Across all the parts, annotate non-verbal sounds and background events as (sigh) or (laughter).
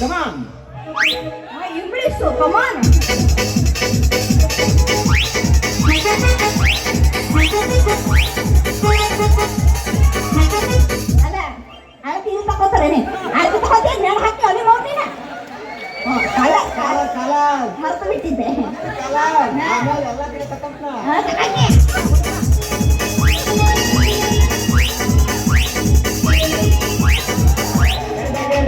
ಕಮಾನ್ English ಕಮಾನ್ ಅದ ಅಳತಿ ಇಲ್ಲಿ ತಗೋತಾರೇನೆ ಅಳತಿ ತಗೋತೀಯ ನೆಲ ಹಾಕಿ ಅಲ್ಲಿ ನೋಡ್ತೀನ ಕಲ ಕಾಲ ಕಾಲ ಮರ್ತು ಬಿಟ್ಟಿದ್ದೆ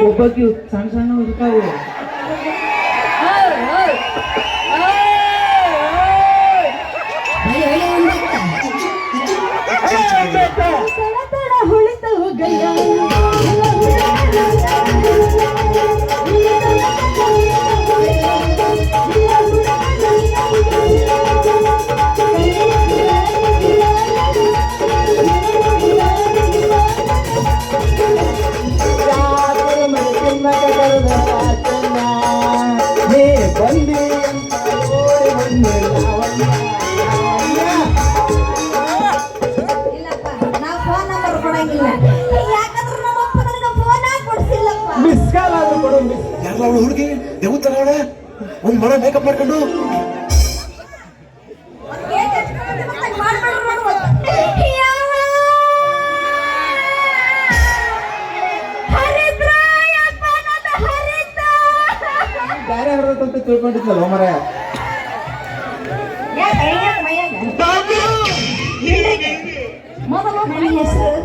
ಒಬ್ಬಕ್ಕೆ ಸಣ್ಣ ಸಣ್ಣ ಇರ್ತಾವು ಬೇರೆ ಅಂತ ತಿಳ್ಕೊಂಡಿದ್ನಲ್ಲ ಮರ? ಮೊದಲು ನನ್ನ ಹೆಸರು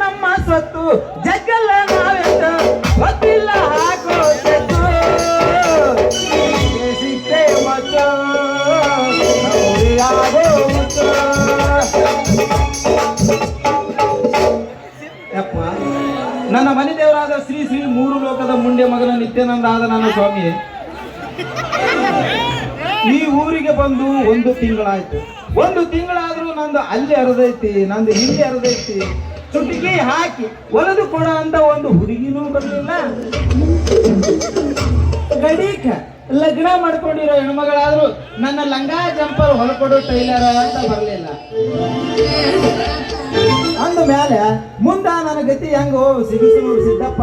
ನಮ್ಮ ಸ್ವತ್ತು ಜಗಲ್ಲ ನಾವೆತ್ತು, ಗೊತ್ತಿಲ್ಲ ಹಾಕೋ. ಯಪ್ಪ, ನನ್ನ ಮನೆ ದೇವರಾದ ಶ್ರೀ ಶ್ರೀ ಮೂರು ಲೋಕದ ಮುಂಡೆ ಮಗನ ನಿತ್ಯಾನಂದ ಆದ ನನ್ನ ಸ್ವಾಮಿ ಈ ಊರಿಗೆ ಬಂದು ಒಂದು ತಿಂಗಳಾಯ್ತು. ಒಂದು ತಿಂಗಳಾದ್ರೂ ನಂದು ಅಲ್ಲಿ ಅರದೈತಿ, ನಂದು ಇಲ್ಲಿ ಅರದೈತಿ. ಚುಟಿಕಿ ಹಾಕಿ ಒಲೆದು ಕೊಡ ಅಂತ ಒಂದು ಹುಡುಗಿನೂ ಬರಲಿಲ್ಲ. ಗಡೀಕ ಲಗ್ನ ಮಾಡ್ಕೊಂಡಿರೋ ಹೆಣ್ಮಗಳಾದ್ರೂ ನನ್ನ ಲಂಗಾ ಜಂಪರ್ ಹೊರಕೊಡೋ ಟೈಲರ್ ಅಂತ ಬರಲಿಲ್ಲ. ಅಂದ ಮೇಲೆ ಮುಂದ ನನ್ನ ಗತಿ ಹೆಂಗೋ ಸಿಗಿಸು ನೋಡಿ ಸಿದ್ದಪ್ಪ.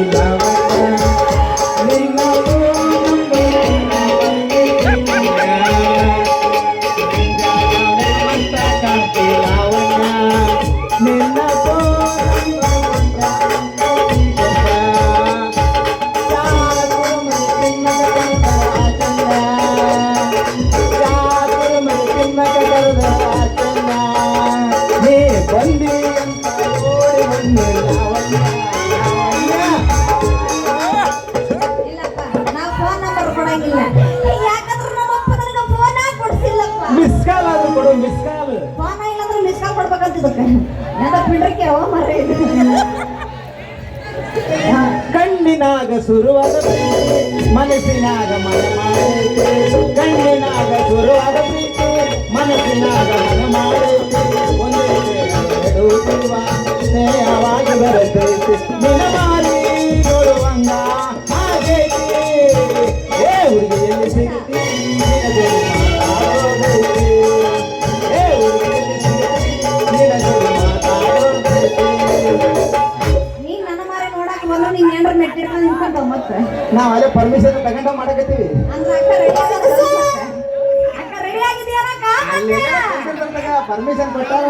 love. ಕಾಲ್ ಕೊಡ್ಬೇಕಂತ ಇದಕ್ಕೆ ಎಂತ ಪಿಂಡ್ರಕ್ಕೆ ಅವ ಮರ ಇದು ಕಣ್ಣಿನಾಗ ಸುರುವಾದ ಪ್ರೀತಿ ಮನಸ್ಸಿನಾಗ ಮನ ಮಾಡೈತೆ ಕಣ್ಣಿನಾಗ ಸುರುವಾದ ಪ್ರೀತಿ ಮನಸ್ಸಿನಾಗ ಮನ ಮಾಡೈತೆ ಒಂದೇ ಎರಡು ಜೀವ ಸ್ನೇಹವಾಗಿ ಬರತೈತೆ ನಿನ ಮಾರಿ ನೋಡುವಂಗ ಹಾಗೈತಿ ಏ ಹುಡುಗಿ ಎಲ್ಲಿ ಏನ್ರ ನಿಂತ್ಕೊಂಡ ಮತ್ತೆ. ನಾವ್ ಅಲ್ಲೇ ಪರ್ಮಿಷನ್ ತಗೊಂಡ ಮಾಡಕತ್ತೀವಿ. ಅಂದ್ರೆ ಅಕ್ಕ ರೆಡಿ ಅಕ್ಕ ರೆಡಿ ಆಗಿದೆಯಕ್ಕ ಪರ್ಮಿಷನ್ ಕೊಟ್ಟಾರ?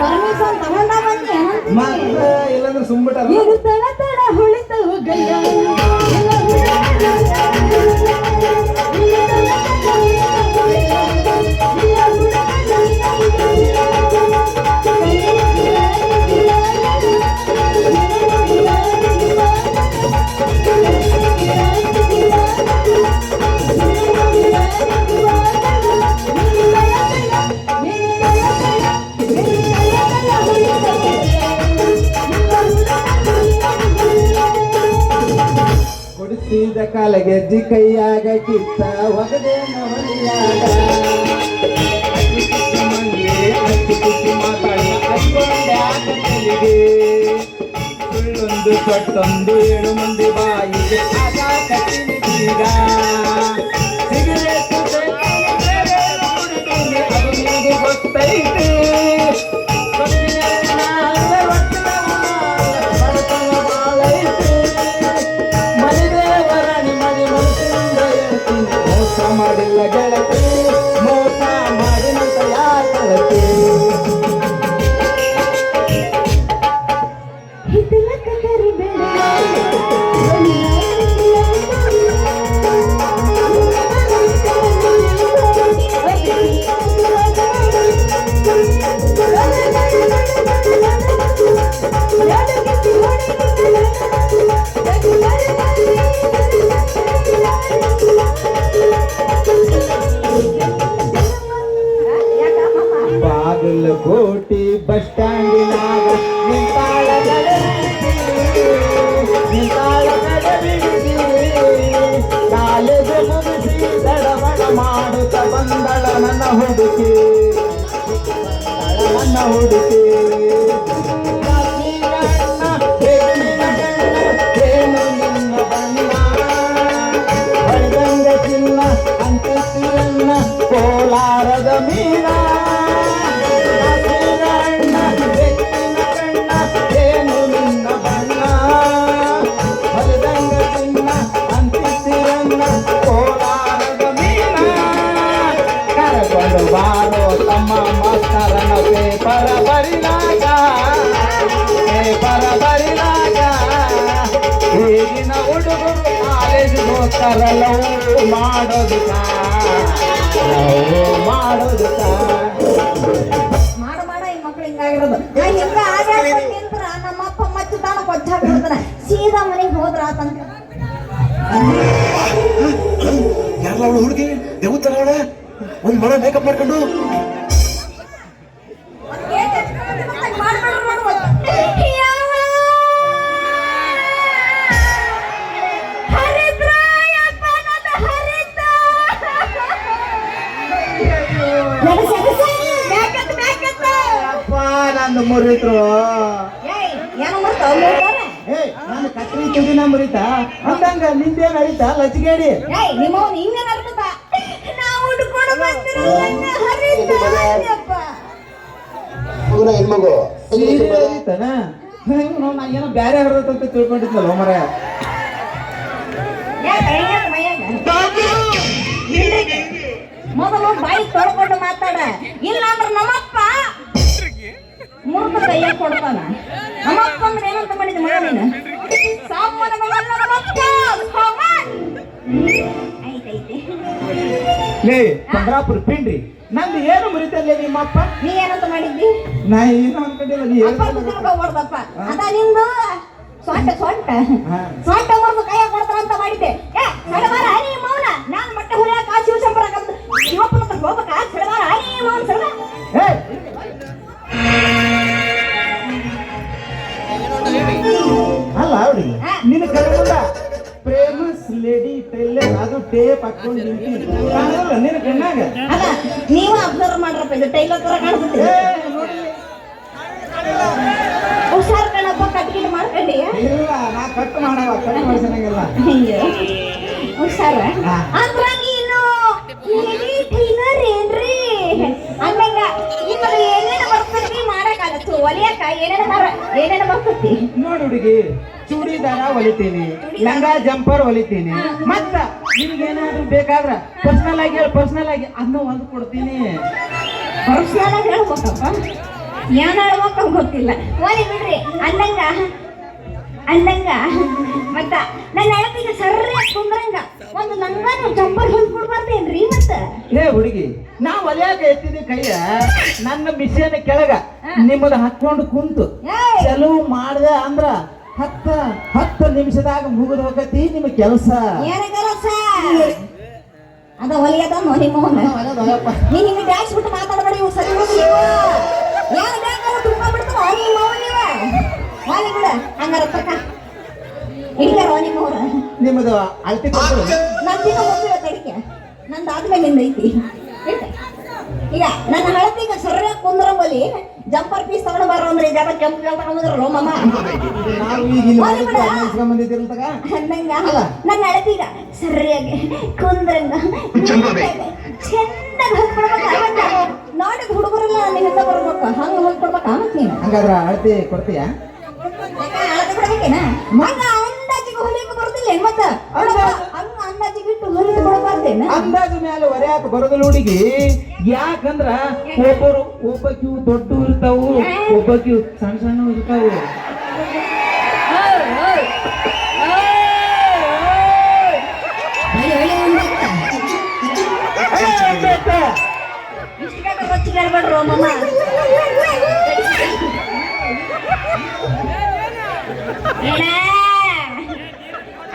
ಪರ್ಮಿಷನ್ ತಗೊಂಡ ಬಂದಿ ಮತ್ತ ಇಲ್ಲಂದ್ರೆ ಸುಮ್ಬಿಟ್ಟಾರ? ಇದು ತಡ ತಡ ಹುಳಿತವು ಗಯ್ಯ ಕೊಡಿಸಿದ ಕಾಲಗೆಜ್ಜಿ ಕೈಯಾಗ ಕಿತ್ತ ಒಗದೆ ನವಲಿಯಾಗ ಸುಳ್ಳೊಂದು ಸೊಟ್ಟೊಂದು ಏಳು ಮಂದಿ ಬಾಯಿಗೆ ಆಗ ಕಟ್ಟಿದೀಗ ಮಾಡುತ್ತ ಬಂದಳ ನನ್ನ ಹುಡುಕಿ. ನನ್ನ ಹುಡುಕಿ. ಹೋಗ್ತಾರ ಲವ್ ಮಾಡೋದಕ್ಕ. ಲವ್ ಮಾಡೋದಕ್ಕ. ಮಾಡ ಮಾಡ ಈ ಮಕ್ಳು ಹಿಂಗಾಗಿರೋದು ನಾ ಹಿಂಗ ಆಗಾಡ್ಕೊಂಡ್ ನಿಂತ್ರ ನಮ್ಮ ಅಪ್ಪ ಮತ್ತೆ ತಾನ ಕೊಚ್ಚ ಹಾಕ್ಬಿಡ್ತಾನ. ಸೀದಾ ಮನೆಗೆ ಹೋದ್ರ ಆತಂಕ. ಯಾರು ಅವಳು ಹುಡುಗಿ? ದೇವತರ ಅವಳ ಒಂದ್ ಮಳ ಮೇಕಪ್ ಮಾಡ್ಕೊಂಡು? ಮುರಿತ್ರು ಏ ನಾನು ಕತ್ರಿ ತುದಿನ ಮರಿತಾ ಅಂದಂಗ ನಿಂದೇನ್ ಐತಾ ಲಚ್ಗೇಡಿ ಮಗುನ ಹೆಣ್ಮಗು ಸೀರೆ ಐತನ ಹೆಂಗ್ ನೋಡ್ ನಾ ಏನೋ ಬ್ಯಾರೆ ಹರಿದತ್ತಂತ ತಿಳ್ಕೊಂಡಿದ್ನಲ್ಲ ಮರ ಮೊದಲು ಬಾಯಿ ತೊಳ್ಕೊಂಡು ಮಾತಾಡ. ಇಲ್ಲ ಅಂದ್ರೆ ನಮ್ಮಪ್ಪ ಮೂರ್ತ ಕೈಯ ಕೊಡ್ತಾನ. ನಮ್ಮಪ್ಪ ಏನಂತ ಮಾಡಿದ ಮಗನ ಸಾಮಾನುಗಳನ್ನ ನಮ್ಮಪ್ಪ ಚಂದ್ರಾಪುರ ಪಿಂಡ್ರಿ ನಂದು ಏನು ಮುರಿತಲ್ಲ ನಿಮ್ಮಪ್ಪ? ನೀ ಏನಂತ ಮಾಡಿದ್ದಿ? ನಾ ಏನು ಅನ್ಕೊಂಡಿಲ್ಲ ನೀ ನಿಂದು ಸೊಂಟ ಸೊಂಟ. ಸೊಂಟ ಮುರಿದು ಕೈಯ ಕೊಡ್ತಾರಂತ ಮಾಡಿದ್ದೆ. ಏ ಮೌನ. ನಾನು ಬಟ್ಟೆ ಹುರಿಯಾಕ ಶಿವಶಂಕರ ಇವಪ್ಪನ ಹೋಗ್ಬೇಕಾ? ಸಡಬಾರ ಹರಿ ಮೌನ. ನಿನ್ನ ಕಣ್ಣಾಗ. ಅಲ್ಲ ನೀವು ಅಬ್ಸರ್ವ್ ಮಾಡ್ರಪ್ಪ ಇದು ಟೈಲರ್ ತರ ಹುಷಾರ್ ಕಣಪ್ಪ ಕಟ್ಗಿಟ್ ಮಾಡ್ಕೊಂಡಿ ಇಲ್ಲ ನಾ ಕಟ್ ಮಾಡ್ಸಂಗಿಲ್ಲ. ಹುಷಾರ? ಹಾ. ಅಂದ್ರ ನೀನು ಲೇಡಿ ಟೈಲರ್ ಏನ್ರಿ? ಅಂದಂಗ ನಿಮಗೆ ಏನೇನು ಬರ್ತೈತಿ ಮಾಡಕ್ಕಾಗತ್ತು ಒಲಿಯಕ್ಕ ಏನೇನು ಮಾರ ಏನೇನು ಬರ್ತೈತಿ ನೋಡಿ ಹುಡುಗಿ ಚೂಡಿದಾರ ಹೊಲಿತೀನಿ ಲಂಗ ಜಂಪರ್ ಹೊಲಿತೀನಿ ಮತ್ತ ನಿಮ್ಗೇನಾದ್ರೂ ಬೇಕಾದ್ರೆ ಪರ್ಸನಲ್ ಆಗಿ ಹೇಳಿ ಪರ್ಸನಲ್ ಆಗಿ. ಅದನ್ನ ಹೊಲ್ದು ಕೊಡ್ತೀನಿ. ಪರ್ಸನಲ್ ಆಗಿ ಹೇಳ್ಬೇಕಪ್ಪ ಏನ್ ಹೇಳ್ಬೇಕು ಗೊತ್ತಿಲ್ಲ. ಓದಿ ಬಿಡ್ರಿ ಅಂದಂಗ ಅಂದಂಗ ಮತ್ತ ನನ್ನ ಹೆಳತಿಗೆ ಸರ್ರೆ ಕುಂದ್ರಂಗ. ಒಂದು ನಂಗಾನು ಜಂಬರ್ ಹೊಂದ್ ಕೊಡ್ಬಾರ್ದೇನ್ರಿ ಮತ್ತ ಹೇ ಹುಡುಗಿ ನಾ ಹೊಲಿಯಾಕ ಎತ್ತಿದ್ದೆ ಕೈಯ ನನ್ನ ಮಿಷನ್ ಕೆಳಗ ನಿಮ್ಮದ ಹಾಕೊಂಡು ಕುಂತು! ಚಲೋ ಮಾಡ್ದ ಅಂದ್ರ ಹತ್ತ ಹತ್ತು ನಿಮಿಷದಾಗ ಮುಗಿದ ಹೋಗತಿ ನಿಮ್ಮ ಕೆಲಸ. ಏನ ಕೆಲಸ? ಅದ ಒಲಿಯದ ನೋಡಿ ಮೋಹನ್. ನೀ ಹಿಂಗ ಡ್ಯಾಕ್ಸ್ ಬಿಟ್ಟು ಮಾತಾಡಬೇಡಿ ಇವು ಸರಿ ಹೋಗ್ಲಿ ಏನು ಬೇಕಾದ್ರೂ ತುಂಬ ಬಿಡ್ತಾವ ನಿಮ್ಮ ಮೌನ ನೀವ? ವಾಲಿ ಬಿಡ ಹಂಗಾರ ತಕ್ಕ ಇಡ್ತಾರ ನಿಮ್ಮ ಮೌನ ನಿಮ್ಮದು ಅಳತಿ ಕೊಟ್ಟು ನಂದಿನ ಹೋಗಿಲ್ಲ ತಡಿಕೆ ನಂದು ಆದ್ಮೇಲಿಂದ ಐತಿ. ಇಟ್ಟ. ಈಗ ನನ್ನ ಹಳತಿಗೆ ಸರಿಯಾಗಿ ಕುಂದ್ರಂಬಲ್ಲಿ ಜಂಪರ್ ಪೀಸ್ ತಗೊಂಡು ಬಾರ ಅಂದ್ರೆ ಜನ ಕೆಂಪು ಕೆಂಪು ತಗೊಂಡ್ರು ಮಮ್ಮ ನಾವು ಈಗ ಇಲ್ಲಿ ಮಾಡಿಸ್ಕೊಂಡ್ ಬಂದಿದ್ದೀರಂತಾಗ ಅಂದಂಗ ನನ್ನ ಅಳತೀಗ ಸರಿಯಾಗಿ ಕುಂದ್ರಂಗ. ನೋಡಿದ ಹುಡುಗರೆಲ್ಲ ನಿನ್ನಿಂದ ಬರ್ಬೇಕು. ಹಂಗ ಹೊಲ್ಕೊಡ್ಬೇಕು ಮತ್ ನೀನು? ಹಂಗಾದ್ರ ಅಳತಿ ಕೊಡ್ತೀಯಾ? ಅಳತೆ ಬಿಡ್ಬೇಕೇನ ಹಂಗ ಅಂದಾಜಿಗೆ ಹೊಲಿಯಕ್ಕೆ ಬರುದಿಲ್ಲ ಮತ್ತ? ಹಂಗ ಕೊಡಬಾರ್ದೇನ ಅಂದಾಜು ಮೇಲೆ ಹೊರ್ಯಾಕ ಬರೋದಿಲ್ಲ ಹುಡುಗಿ ಯಾಕಂದ್ರ ಒಬ್ಬರು ಒಬ್ಬಕ್ಕಿವು ದೊಡ್ಡ ಇರ್ತಾವು ಒಬ್ಬಕ್ಕಿವು ಸಣ್ಣ ಸಣ್ಣ ಇರ್ತಾವು.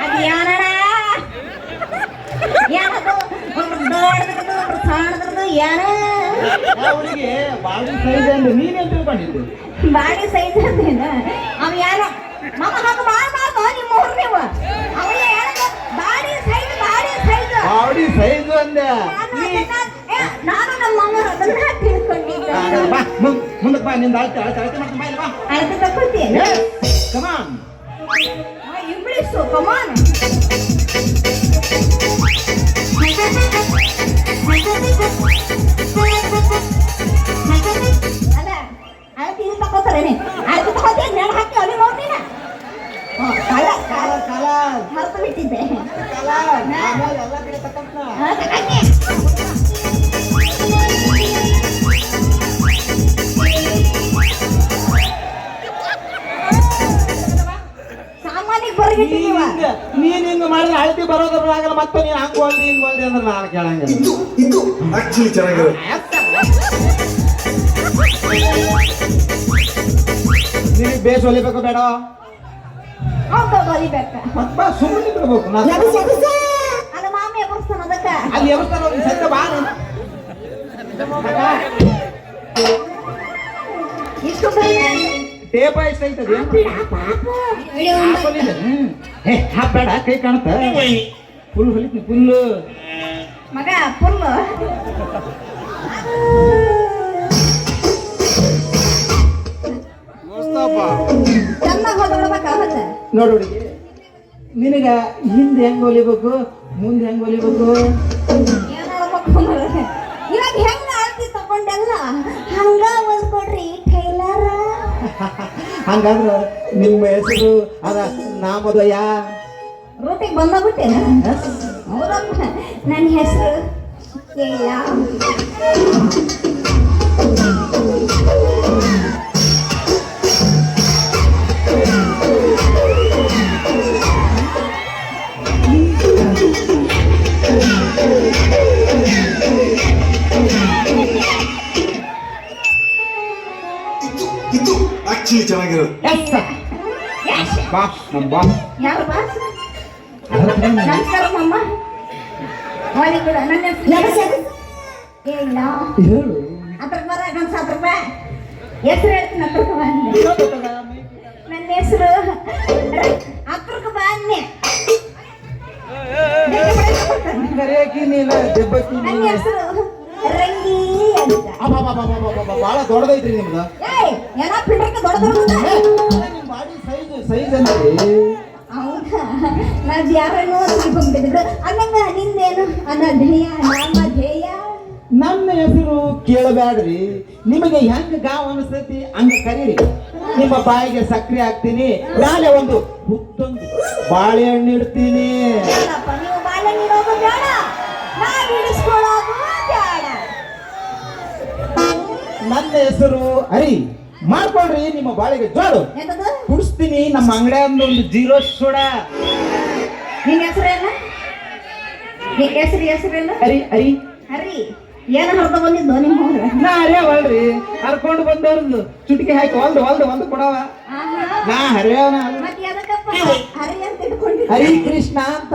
ಅದು ಏನದು ಒಬ್ರು ದೊಡ್ಡದ್ರದ್ದು ಒಬ್ರು ಸಣ್ಣದ್ರದ್ದು ಬಾಡಿ ಸೈಜ್ ಅಂದ್ರೆ ನೀನೇನ್ ತಿಳ್ಕೊಂಡಿದ್ದು ಬಾಡಿ ಸೈಜ್ ಅವ ಯಾರು ಮಮ್ಮ ಹಂಗ ಮಾಡ್ಬಾರ್ದು ನಿಮ್ಮ ಊರ್ ನೀವು. Body size body size. Body size ಅಂದೆ. ನಾನು ನಮ್ಮ ಅಮ್ಮರು ಅದನ್ನ ತಿಳ್ಕೊಂಡಿದ್ದೆ. ಬಾ ಮುಂದ್ ಮುಂದಕ್ಕೆ ಬಾ ನಿಂದ ಅಳ್ತೆ ಅಳ್ತೆ ಅಳ್ತೆ ಮಾಡ್ತೀನಿ ಬಾ ಇಲ್ಲ ಬಾ. ಅಳ್ತೆ ತಗೊಳ್ತೀನಿ ಕಮಾನ್ ಇಂಗ್ಲಿಷು ಕಮಾನ್ ಅಳತೆ ಇದು ತಗೋತಾರೇನೆ ಅಳತೆ ತಗೋತೀನಿ ನೆಲ ಹಾಕಿ ಅಲ್ಲಿ ನೋಡ್ತೀನ ಕಲ ಕಾಲ ಕಾಲ ಮರ್ತು ಬಿಟ್ಟಿದ್ದೆ ಕಾಲ ಆಮೇಲೆ ಎಲ್ಲ ಕಡೆ ತಕ್ಕಂತ ಆ, ತಗನ್ನಿ. ಸಾಮಾನ್ಯ ಹೊರಗಿಟ್ಟಿದೀವ ಹಿಂಗ ನೀನ್ ಹಿಂಗ ಮಾಡಿದ್ರೆ ಅಳತಿ ಬರೋದ್ರ ಆಗಲ್ಲ ಮತ್ತೆ ನೀನ್ ಹಂಗ ಹೊಲ್ದಿ ಹಿಂಗ್ ಹೊಲ್ದಿ ಅಂದ್ರೆ ನಾನು ಕೇಳಂಗಿಲ್ಲ ಇದು ಇದು ಆಕ್ಚುಲಿ ಚೆನ್ನಾಗಿರೋದು ನಿನಗೆ ಬೇಸ್ ಹೊಲಿಬೇಕು ಬೇಡ. ಹೌದು ಬಲಿಬೇಕ ಮತ್ ಬಾ ಸುಮ್ಮನೆ ಬಿಡ್ಬೇಕು ನಾನು ಅದು ಮಾಮಿ ಅದಕ್ಕ? ಅಲ್ಲಿ ಬಾ. ಇಷ್ಟು ಟೇಪ ಐತದೆ ಹಾಕೊಳ್ಳಿಲ್ಲ ಹೇ ಹಾಕ್ಬೇಡ ಕೈ ಕಾಣುತ್ತ. ಫುಲ್ ಹೊಲಿತೀನಿ ಫುಲ್. ಮಗ ಫುಲ್. ನೋಡು ಹುಡುಗಿ ನಿನಗ ಹಿಂದೆ ಹೆಂಗ್ ಹೊಲಿಬೇಕು ಮುಂದೆ ಹೆಂಗ್ ಹೊಲಿಬೇಕು? ಇವಾಗ ಹೆಂಗ ಅಳತಿ ತಗೊಂಡೆಲ್ಲ ಹಂಗ ಹೊಲ್ಕೊಡ್ರಿ ಟೈಲರ (laughs) ಹಂಗಾದ್ರ ನಿಮ್ಮ ಹೆಸರು ಅದ ನಾಮದಯ. ರೂಟಿಗೆ ಬಂದಾಗುತ್ತೆ ಹೌದಪ್ಪ ನನ್ನ ಹೆಸರು ಕೇಳ. ಆಕ್ಚುಲಿ ಚೆನ್ನಾಗಿರೋದು ಎಸ್ ಬಾ ನಮ್ ಬಾ ಯಾರು ಬಾಸ್ ನಮಸ್ಕಾರ ಮಮ್ಮ ವಾಲಿ ಕೂಡ ನನ್ನ ಹೆಸರು ಇಲ್ಲ ಹೇಳು ಅದ್ರ ಬರ ಒಂದು ಸಾವಿರ ರೂಪಾಯಿ ಹೆಸರು ಹೇಳ್ತೀನಿ ಅತ್ರಕ್ಕೆ ಬನ್ನಿ ನನ್ನ ಹೆಸರು ಅತ್ರಕ್ಕೆ ಬನ್ನಿ ಕೊಡ್ತಾನೆ ಕರೆಯಕಿ ನೀನ ದೆಬ್ಬಕ್ಕಿ ನನ್ನ ನೀನ ಹೆಸರು ರಂಗಿ ಅಂತ ಬಹಳ ದೊಡ್ಡದೈತ್ರಿ ನಿಮ್ದು. ಬಾಡಿ ಸೈಜ್ ಸೈಜ್ ಅಂದ್ರೆ ನಾವ್ ಯಾರನ್ನೋ ತಿಳ್ಕೊಂಡ್ಬಿಟ್ಟಿದ್ರು ಅನ್ನಂಗ ನಿಂದೇನು? ನಮ್ಮ ಧ್ಯೇಯ ನನ್ನ ಹೆಸರು ಕೇಳಬ್ಯಾಡ್ರಿ ನಿಮಗೆ ಹೆಂಗ ಗಾವ್ ಅನಿಸ್ತೈತಿ ಹಂಗ ಕರೀರಿ. ನಿಮ್ಮ ಬಾಯಿಗೆ ಸಕ್ರೆ ಹಾಕ್ತೀನಿ ನಾಳೆ ಒಂದು ಹುತ್ತೊಂದು ಬಾಳೆಹಣ್ಣು ಇಡ್ತೀನಿ ಬೇಡಪ್ಪ ನೀವು ಬಾಲ್ಯ ನೀಡೋದು ಬೇಡ ನಾವ್ ಹಿಡಿಸ್ಕೊಳ್ಳೋದು ಬೇಡ ನನ್ನ ಹೆಸರು ಹರಿ ಮಾಡ್ಕೊಳ್ರಿ ನಿಮ್ಮ ಬಾಳಿಗೆ ಜೋಡು. ಕುಡಿಸ್ತೀನಿ ನಮ್ಮ ಅಂಗಡಿಯಿಂದ ಒಂದು ಜೀರೋ ಸೋಡ ನಿನ್ ಹೆಸರೇನ ನಿನ್ ಹೆಸರು ಹೆಸರೇನ ಹರಿ ಹರಿ ಹರಿ ಏನ ಹರ್ದ ಬಂದಿದ್ದು ನಿಮ್ಮ ನಾ ನಾ ಹರಿಯವಲ್ರಿ ಹರ್ಕೊಂಡು ಬಂದವ್ರದ್ದು. ಚುಟಿಕೆ ಹಾಕಿ ಹೊಲ್ದು ಹೊಲ್ದು ಹೊಲ್ದು ಕೊಡವ. ನಾ ಹರಿಯವನ. ಹರಿ ಹರಿ ಕೃಷ್ಣ ಅಂತ.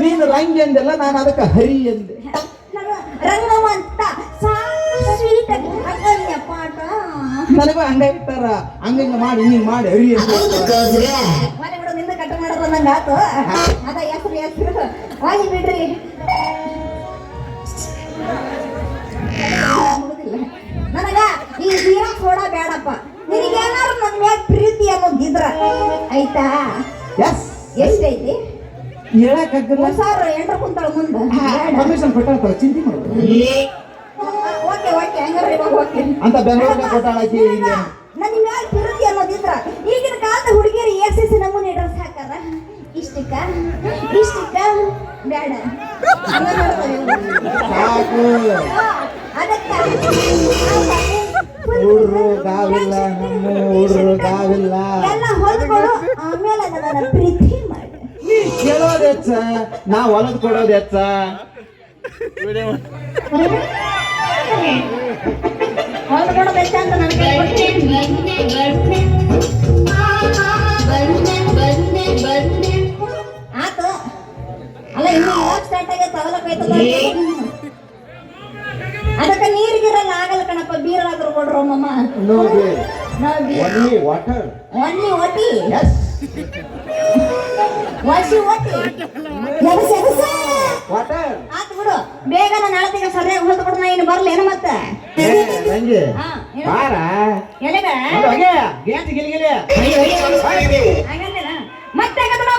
ನೀನು ರಂಗಿ ಅಂದೆಲ್ಲ ನಾನು ಅದಕ್ಕೆ ಹರಿ ಎಂದೆ ರಂಗವಂತ ಸ್ವೀಟ್ ಅಗನ್ಯ ಪಾಠ. ನನಗೂ ಹಂಗ ಇರ್ತಾರ. ಹಂಗಂಗ ಮಾಡಿ ಹಿಂಗ್ ಮಾಡಿ ಹರಿ. ಮನೆ ಬಿಡು ನಿಂದ ಕಟ್ ಮಾಡೋದು ನಂಗೆ ಆತು. ಅದ ಹೆಸರು ಹೆಸರು. ಹೋಗಿ ಬಿಡ್ರಿ. ನನಗ ಈ ಜೀರಾ ಸೋಡಾ ಬೇಡಪ್ಪ. ನಿನಗೇನಾದ್ರು ನನ್ನ ಮ್ಯಾಗ ಪ್ರೀತಿ ಅನ್ನೋದಿದ್ರ ಆಯ್ತಾ? ಎಸ್ ಎಷ್ಟೈತಿ? ಹೇಳಕ್ಕಾಗಲ್ಲ ಸಾವಿರ ಎಂಟ್ರ ಕುಂತಾಳ ಮುಂದ. ಪರ್ಮಿಷನ್ ಕೊಟ್ಟಾಳ ಚಿಂತೆ ಮಾಡೋದು ಓಕೆ ಓಕೆ ಹಂಗಾರೆ ಇವಾಗ ಓಕೆ. ಅಂತ ಬೆಂಗಳೂರಿಗೆ ಕೊಟ್ಟಾಳಕಿ ಇಲ್ಲಿ ಮ್ಯಾಲ ಪ್ರೀತಿ ಅನ್ನೋದಿದ್ರ ಈಗಿನ ಕಾಲದ ಹುಡುಗಿಯರು ಎಸ್ ನಮೂನೆ ಡ್ರೆಸ್ ಹಾಕಾರ ಇಷ್ಟಕ್ಕ? ಇಷ್ಟಕ್ಕ? ಬೇಡ. ಸಾಕು. ಅದಕ್ಕ. ಹುಡ್ರು ಗಾವಿಲ್ಲ ನಮ್ಮ ಹುಡ್ರು ಗಾವಿಲ್ಲ ಎಲ್ಲ ಆಮೇಲೆ ಪ್ರೀತಿ ಕೇಳೋದ್ ಹೆಚ್ಚ ನಾ ಹೊಲದ್ ಕೊಡೋದ್ ಹೆಚ್ಚ ಅಲ್ಲ ಇನ್ನು ಇವಾಗ ಸ್ಟಾರ್ಟ್ ಆಗೈತೆ ಅದಕ್ಕೆ ಅದಕ್ಕೆ ನೀರಿಗಿರಲ್ಲ ಆಗಲ್ಲ ಕಣಪ್ಪ ಬೀರಾದ್ರೂ ಕೊಡ್ರು ಮಮ್ಮ ನೋಡಿ ನೋಡಿ ಒನ್ಲಿ ವಾಟರ್. ಒನ್ನಿ ಒಟ್ಟಿ ಎಸ್ ವಸಿ ಒತ್ತಿ. ಎಗಸ ಎಗಸ ವಾಟರ್ ಬಿಡು. ಬೇಗ ನಾನು ನಾಳೆ ಸರಿಯಾಗಿ ಹೊತ್ತು ಬಿಡು ನಾ ಏನು ಬರಲಿ ಏನು ಮತ್ತೆ? ಗಿಲಿಗಿಲಿ ಮತ್ತೆ ಕದನ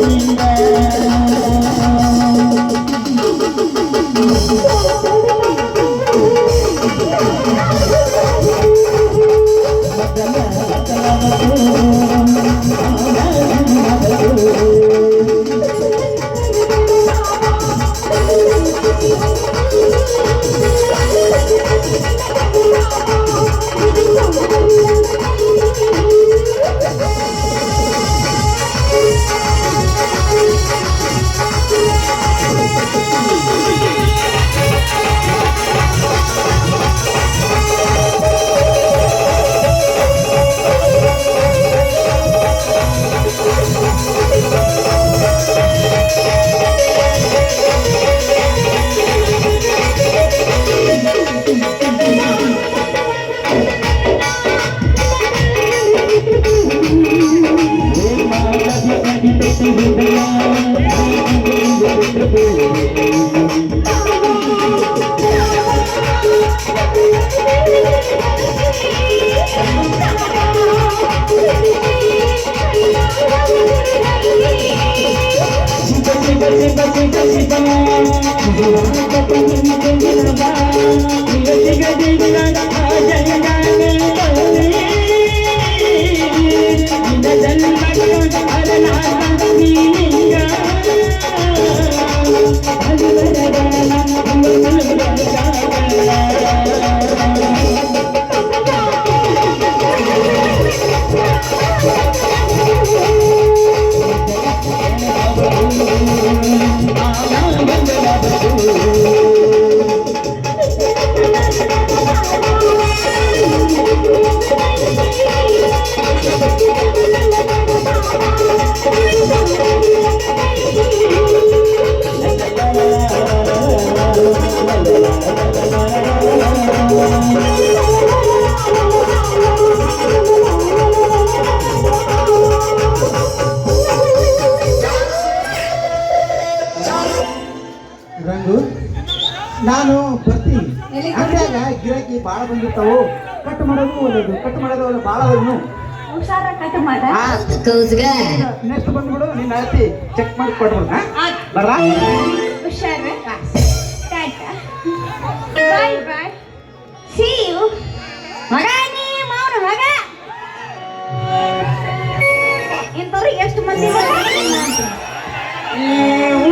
இந்த ನಾನು ಬರ್ತೀನಿ ಅಂದಾಗ ಗಿರಾಕಿ ಭಾಳ ಬಂದಿರ್ತಾವು. ಕಟ್ ಮಾಡೋದು ಒಳ್ಳೇದು ಕಟ್ ಮಾಡೋದು ಒಳ್ಳೆ ಭಾಳ ಮಾಡ. ನೆಕ್ಸ್ಟ್ ಬಂದ್ಬಿಡು ನಿನ್ನ ಅಳತಿ ಚೆಕ್ ಮಾಡಿ ಕೊಟ್ಬಿಡ ಬರ್ಲಾ? ಹುಷಾರ Mas não uma... É...